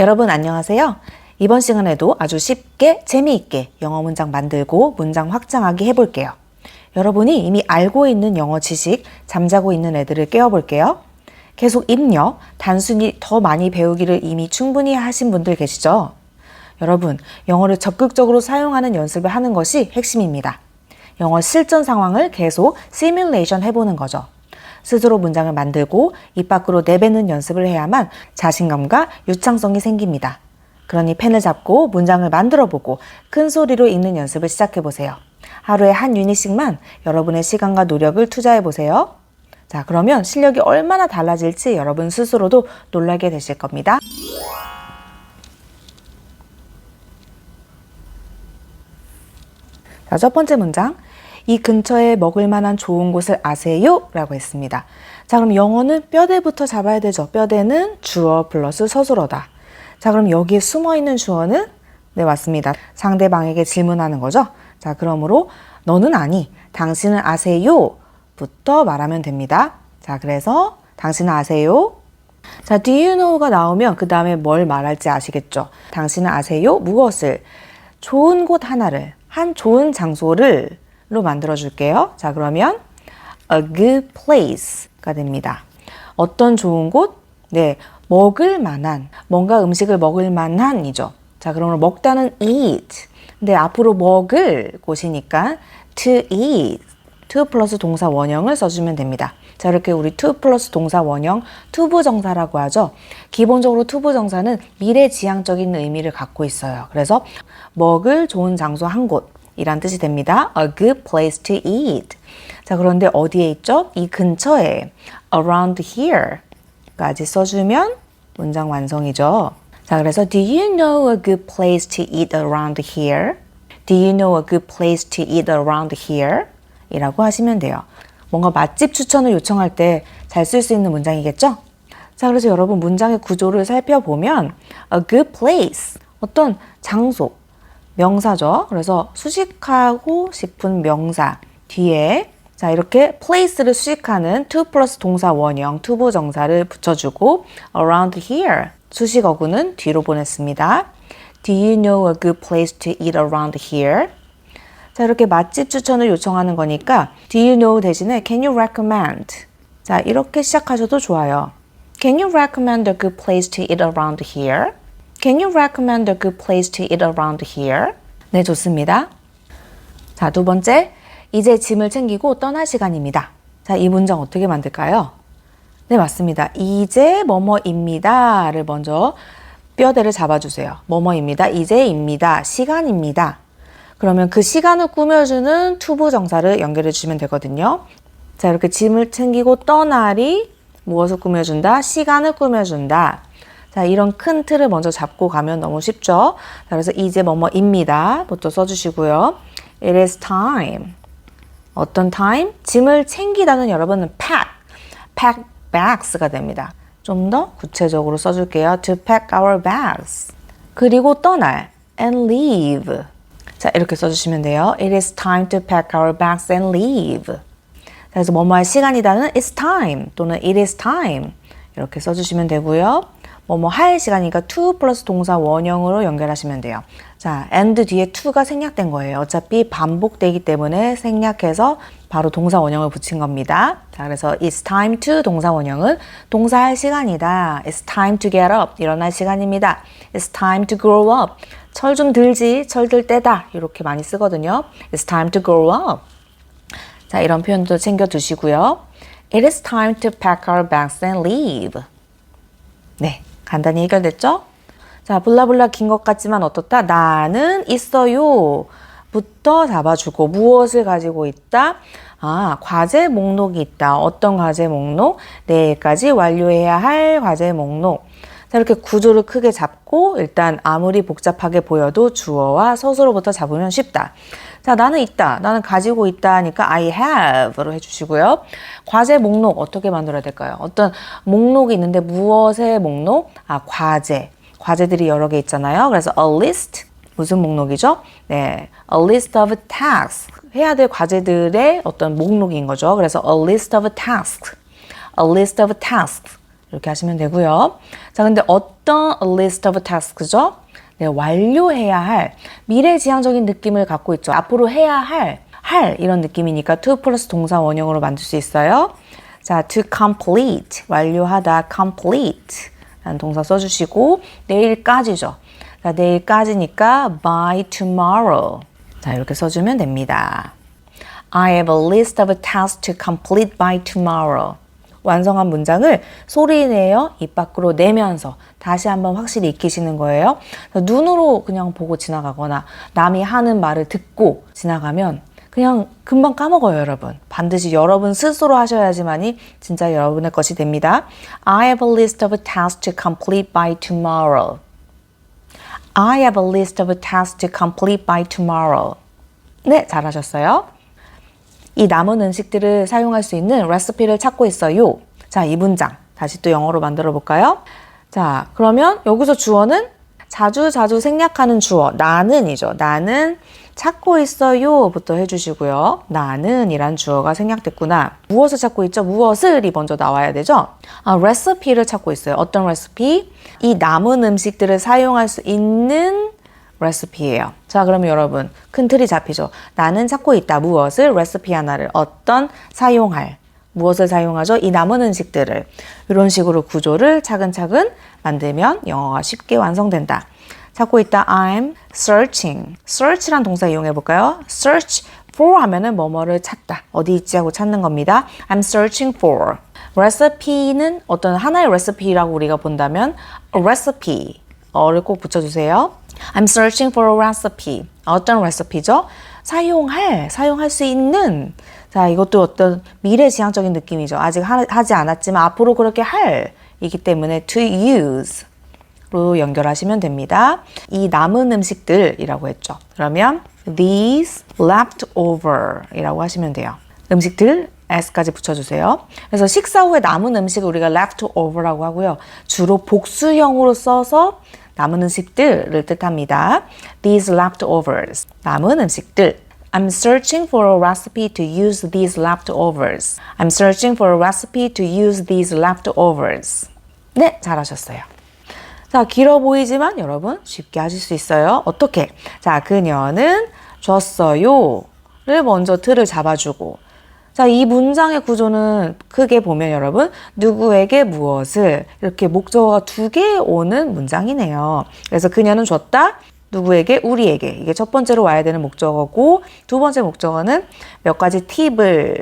여러분 안녕하세요. 이번 시간에도 아주 쉽게 재미있게 영어 문장 만들고 문장 확장하기 해볼게요. 여러분이 이미 알고 있는 영어 지식 잠자고 있는 애들을 깨워볼게요. 계속 입력, 단순히 더 많이 배우기를 이미 충분히 하신 분들 계시죠? 여러분, 영어를 적극적으로 사용하는 연습을 하는 것이 핵심입니다. 영어 실전 상황을 계속 시뮬레이션 해보는 거죠. 스스로 문장을 만들고 입 밖으로 내뱉는 연습을 해야만 자신감과 유창성이 생깁니다. 그러니 펜을 잡고 문장을 만들어 보고 큰 소리로 읽는 연습을 시작해 보세요. 하루에 한 유닛씩만 여러분의 시간과 노력을 투자해 보세요. 자, 그러면 실력이 얼마나 달라질지 여러분 스스로도 놀라게 되실 겁니다. 자, 첫 번째 문장. 이 근처에 먹을 만한 좋은 곳을 아세요? 라고 했습니다. 자, 그럼 영어는 뼈대부터 잡아야 되죠. 뼈대는 주어 플러스 서술어다. 자, 그럼 여기에 숨어 있는 주어는 네, 맞습니다. 상대방에게 질문하는 거죠. 자, 그러므로 너는 아니, 당신은 아세요? 부터 말하면 됩니다. 자, 그래서 당신은 아세요? 자, do you know가 나오면 그 다음에 뭘 말할지 아시겠죠? 당신은 아세요? 무엇을? 좋은 곳 하나를, 한 좋은 장소를 로 만들어 줄게요. 자, 그러면 a good place가 됩니다. 어떤 좋은 곳? 네, 먹을 만한, 뭔가 음식을 먹을 만한이죠. 자, 그러면 먹다는 eat. 근데 앞으로 먹을 곳이니까 to eat. to 플러스 동사 원형을 써주면 됩니다. 자, 이렇게 우리 to 플러스 동사 원형 투부정사라고 하죠. 기본적으로 투부정사는 미래지향적인 의미를 갖고 있어요. 그래서 먹을 좋은 장소 한 곳. 이란 뜻이 됩니다. A good place to eat. 자, 그런데 어디에 있죠? 이 근처에 around here까지 써주면 문장 완성이죠. 자, 그래서 do you know a good place to eat around here? Do you know a good place to eat around here? 이라고 하시면 돼요. 뭔가 맛집 추천을 요청할 때 잘 쓸 수 있는 문장이겠죠? 자, 그래서 여러분 문장의 구조를 살펴보면 a good place 어떤 장소, 명사죠. 그래서 수식하고 싶은 명사 뒤에 자 이렇게 place를 수식하는 to 플러스 동사 원형 투부 정사를 붙여주고 around here 수식어구는 뒤로 보냈습니다. Do you know a good place to eat around here? 자 이렇게 맛집 추천을 요청하는 거니까 Do you know 대신에 Can you recommend? 자 이렇게 시작하셔도 좋아요. Can you recommend a good place to eat around here? Can you recommend a good place to eat around here? 네, 좋습니다. 자, 두 번째. 이제 짐을 챙기고 떠날 시간입니다. 자, 이 문장 어떻게 만들까요? 네, 맞습니다. 이제 뭐뭐입니다를 먼저 뼈대를 잡아주세요. 뭐뭐입니다. 이제입니다. 시간입니다. 그러면 그 시간을 꾸며주는 투부 정사를 연결해 주시면 되거든요. 자, 이렇게 짐을 챙기고 떠나리 무엇을 꾸며준다? 시간을 꾸며준다. 자, 이런 큰 틀을 먼저 잡고 가면 너무 쉽죠? 자, 그래서 이제 뭐뭐입니다. 부터 써주시고요. It is time. 어떤 time? 짐을 챙기다는 여러분은 pack, pack bags가 됩니다. 좀 더 구체적으로 써줄게요. To pack our bags. 그리고 떠날 and leave. 자, 이렇게 써주시면 돼요. It is time to pack our bags and leave. 그래서 뭐뭐 할 시간이다는 it's time 또는 it is time 이렇게 써주시면 되고요. 뭐뭐 할 시간이니까 to 플러스 동사 원형으로 연결하시면 돼요. 자, and 뒤에 to가 생략된 거예요. 어차피 반복되기 때문에 생략해서 바로 동사 원형을 붙인 겁니다. 자, 그래서 it's time to 동사 원형은 동사 할 시간이다. It's time to get up. 일어날 시간입니다. It's time to grow up. 철 좀 들지, 철 들 때다. 이렇게 많이 쓰거든요. It's time to grow up. 자, 이런 표현도 챙겨 두시고요. It is time to pack our bags and leave. 네, 간단히 해결됐죠? 자, 블라블라 긴 것 같지만 어떻다? 나는 있어요. 부터 잡아주고 무엇을 가지고 있다? 아, 과제 목록이 있다. 어떤 과제 목록? 내일까지 완료해야 할 과제 목록. 자, 이렇게 구조를 크게 잡고 일단 아무리 복잡하게 보여도 주어와 서술어부터 잡으면 쉽다. 자, 나는 있다. 나는 가지고 있다 하니까 I have로 해주시고요. 과제 목록 어떻게 만들어야 될까요? 어떤 목록이 있는데 무엇의 목록? 아, 과제. 과제들이 여러 개 있잖아요. 그래서 a list. 무슨 목록이죠? 네. A list of tasks. 해야 될 과제들의 어떤 목록인 거죠. 그래서 a list of tasks. A list of tasks. 이렇게 하시면 되고요. 자, 근데 어떤 list of tasks죠? 네, 완료해야 할 미래지향적인 느낌을 갖고 있죠. 앞으로 해야 할, 할 이런 느낌이니까 to 플러스 동사 원형으로 만들 수 있어요. 자, to complete 완료하다 complete 라는 동사 써주시고 내일까지죠. 자, 내일까지니까 by tomorrow. 자, 이렇게 써주면 됩니다. I have a list of tasks to complete by tomorrow. 완성한 문장을 소리 내어 입 밖으로 내면서 다시 한번 확실히 익히시는 거예요. 눈으로 그냥 보고 지나가거나 남이 하는 말을 듣고 지나가면 그냥 금방 까먹어요, 여러분. 반드시 여러분 스스로 하셔야지만이 진짜 여러분의 것이 됩니다. I have a list of tasks to complete by tomorrow. I have a list of tasks to complete by tomorrow. 네, 잘하셨어요. 이 남은 음식들을 사용할 수 있는 레시피를 찾고 있어요. 자, 이 문장 다시 또 영어로 만들어 볼까요? 자, 그러면 여기서 주어는 자주 자주 생략하는 주어 나는이죠. 나는 찾고 있어요부터 해주시고요. 나는 이란 주어가 생략됐구나. 무엇을 찾고 있죠? 무엇을이 먼저 나와야 되죠? 아, 레시피를 찾고 있어요. 어떤 레시피? 이 남은 음식들을 사용할 수 있는 레시피예요. 자, 그러면 여러분 큰 틀이 잡히죠. 나는 찾고 있다. 무엇을? 레시피 하나를 어떤 사용할 무엇을 사용하죠? 이 남은 음식들을 이런 식으로 구조를 차근차근 만들면 영어가 쉽게 완성된다. 찾고 있다. I'm searching. search란 동사 이용해 볼까요? search for 하면은 뭐뭐를 찾다. 어디 있지 하고 찾는 겁니다. I'm searching for. recipe는 어떤 하나의 recipe라고 우리가 본다면 recipe. 어를 꼭 붙여주세요. I'm searching for a recipe. 어떤 recipe죠? 사용할, 사용할 수 있는. 자, 이것도 어떤 미래지향적인 느낌이죠. 아직 하, 하지 않았지만 앞으로 그렇게 할. 이기 때문에 to use. 로 연결하시면 됩니다. 이 남은 음식들이라고 했죠. 그러면 these leftover 이라고 하시면 돼요. 음식들 s까지 붙여주세요. 그래서 식사 후에 남은 음식을 우리가 leftover라고 하고요. 주로 복수형으로 써서 남은 음식들을 뜻합니다. These leftovers. 남은 음식들. I'm searching for a recipe to use these leftovers. I'm searching for a recipe to use these leftovers. 네, 잘하셨어요. 자, 길어 보이지만 여러분 쉽게 하실 수 있어요. 어떻게? 자, 그녀는 줬어요. 를 먼저 틀을 잡아주고. 자, 이 문장의 구조는 크게 보면 여러분, 누구에게 무엇을 이렇게 목적어가 두 개 오는 문장이네요. 그래서 그녀는 줬다. 누구에게? 우리에게. 이게 첫 번째로 와야 되는 목적어고, 두 번째 목적어는 몇 가지 팁을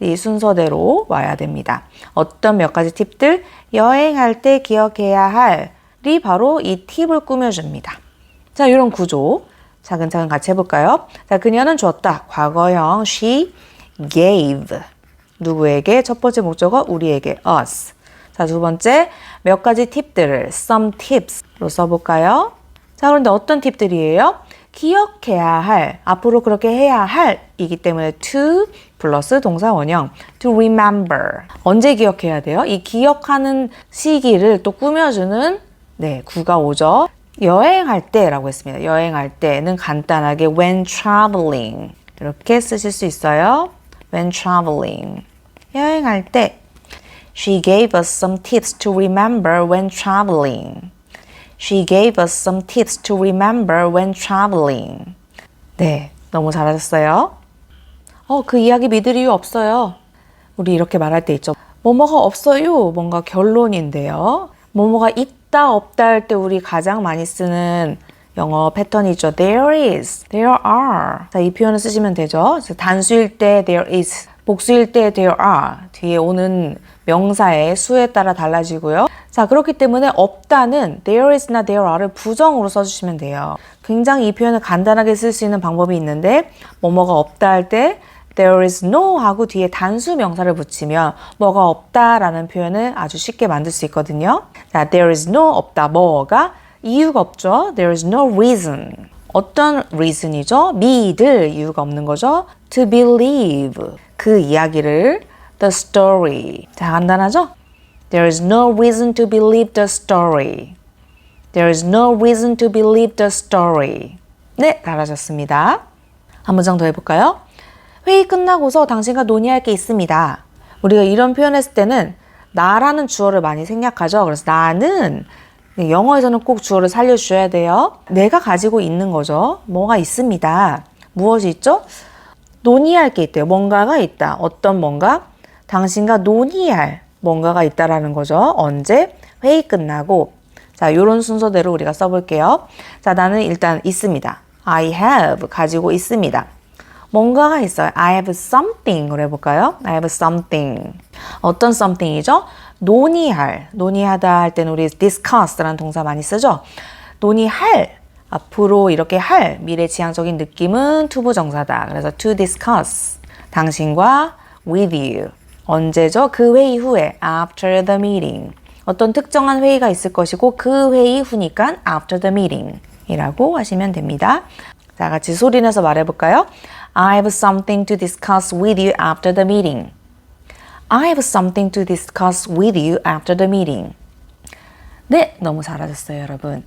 이 순서대로 와야 됩니다. 어떤 몇 가지 팁들? 여행할 때 기억해야 할이 바로 이 팁을 꾸며줍니다. 자, 이런 구조 차근차근 같이 해볼까요? 자, 그녀는 줬다. 과거형 she gave. 누구에게? 첫 번째 목적어 우리에게 us. 자, 두 번째 몇 가지 팁들을 some tips로 써볼까요? 자, 그런데 어떤 팁들이에요? 기억해야 할, 앞으로 그렇게 해야 할이기 때문에 to 플러스 동사 원형 to remember. 언제 기억해야 돼요? 이 기억하는 시기를 또 꾸며주는 네, 구가 오죠. 여행할 때라고 했습니다. 여행할 때는 간단하게 when traveling 이렇게 쓰실 수 있어요. When traveling. 여행할 때 She gave us some tips to remember when traveling. She gave us some tips to remember when traveling. 네, 너무 잘하셨어요. 어, 그 이야기 믿을 이유 없어요. 우리 이렇게 말할 때 있죠. 뭐뭐가 없어요. 뭔가 결론인데요. 뭐뭐가 있다, 없다 할 때 우리 가장 많이 쓰는 영어 패턴이죠. There is, there are. 자, 이 표현을 쓰시면 되죠. 단수일 때 there is, 복수일 때 there are. 뒤에 오는 명사의 수에 따라 달라지고요. 자, 그렇기 때문에 없다는 there is나 there are를 부정으로 써주시면 돼요. 굉장히 이 표현을 간단하게 쓸 수 있는 방법이 있는데, 뭐뭐가 없다 할 때 there is no 하고 뒤에 단수 명사를 붙이면 뭐가 없다라는 표현을 아주 쉽게 만들 수 있거든요. 자, there is no 없다. 뭐가 이유가 없죠. There is no reason. 어떤 reason이죠? 믿을 이유가 없는 거죠. To believe. 그 이야기를 the story. 자, 간단하죠? There is no reason to believe the story. There is no reason to believe the story. 네, 잘하셨습니다. 한 문장 더 해볼까요? 회의 끝나고서 당신과 논의할 게 있습니다. 우리가 이런 표현했을 때는 나라는 주어를 많이 생략하죠. 그래서 나는 네, 영어에서는 꼭 주어를 살려주셔야 돼요. 내가 가지고 있는 거죠. 뭐가 있습니다. 무엇이 있죠? 논의할 게 있대요. 뭔가가 있다. 어떤 뭔가? 당신과 논의할 뭔가가 있다라는 거죠. 언제? 회의 끝나고. 자, 요런 순서대로 우리가 써볼게요. 자, 나는 일단 있습니다. I have 가지고 있습니다. 뭔가가 있어요. I have something으로 해볼까요? I have something. 어떤 something이죠? 논의할. 논의하다 할 때는 우리 discuss라는 동사 많이 쓰죠? 논의할. 앞으로 이렇게 할 미래 지향적인 느낌은 투부정사다. 그래서 to discuss. 당신과 with you. 언제죠? 그 회의 후에 after the meeting. 어떤 특정한 회의가 있을 것이고 그 회의 후니까 after the meeting 이라고 하시면 됩니다. 자, 같이 소리 내서 말해볼까요? I have something to discuss with you after the meeting. I have something to discuss with you after the meeting. 네, 너무 잘하셨어요, 여러분.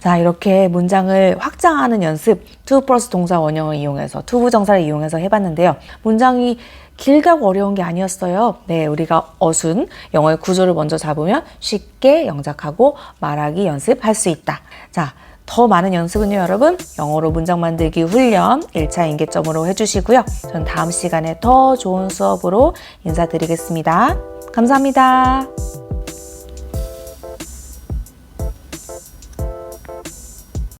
자, 이렇게 문장을 확장하는 연습, to 플러스 동사 원형을 이용해서, 투부정사를 이용해서 해봤는데요. 문장이 길다고 어려운 게 아니었어요. 네, 우리가 어순, 영어의 구조를 먼저 잡으면 쉽게 영작하고 말하기 연습할 수 있다. 자, 더 많은 연습은요, 여러분. 영어로 문장 만들기 훈련 1차 인계점으로 해주시고요. 전 다음 시간에 더 좋은 수업으로 인사드리겠습니다. 감사합니다.